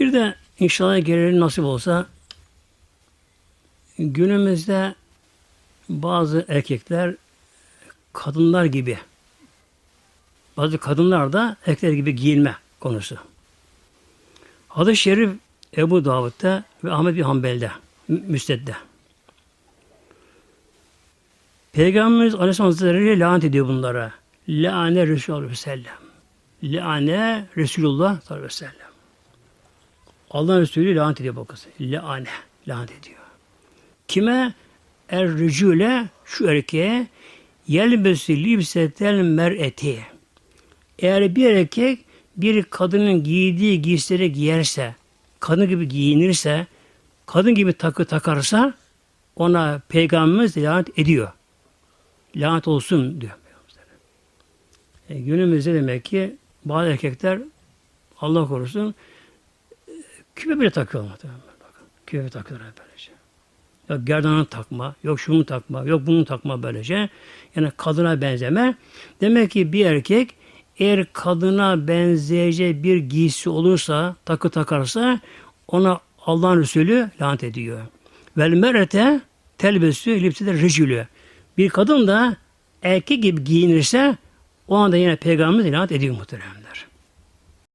Bir de inşallah gelelim nasip olsa günümüzde bazı erkekler kadınlar gibi bazı kadınlar da erkekler gibi giyinme konusu. Hadis-i Şerif Ebu Davud'da ve Ahmet bin Hanbel'de Mü- Müsted'de. Peygamberimiz Aleyhisselam Hazretleri lanet ediyor bunlara. Lâne Resulullah sallallahu aleyhi ve sellem. Lâne Resulullah sallallahu aleyhi ve sellem. Allah Resulü lanet ediyor bakası. Lâne. Lanet ediyor. Kime? Er rücüle şu erkeğe yelbesi libsetel mer'eti. Eğer bir erkek bir kadının giydiği giysileri giyerse, kadın gibi giyinirse, kadın gibi takı takarsa ona peygamberimiz lanet ediyor. Lanet olsun diyor. E, günümüzde demek ki bazı erkekler Allah korusun küpe bile takıyorlar. Bakın, küpe takıyorlar böylece. Yok gerdanını takma, yok şunu takma, yok bunu takma böylece. Yani kadına benzeme. Demek ki bir erkek eğer kadına benzeyecek bir giysi olursa, takı takarsa ona Allah'ın Resulü lanet ediyor. Vel merete telbesü lipside rejülü. Bir kadın da erkek gibi giyinirse o anda yine peygamberimiz lanet ediyor muhteremler.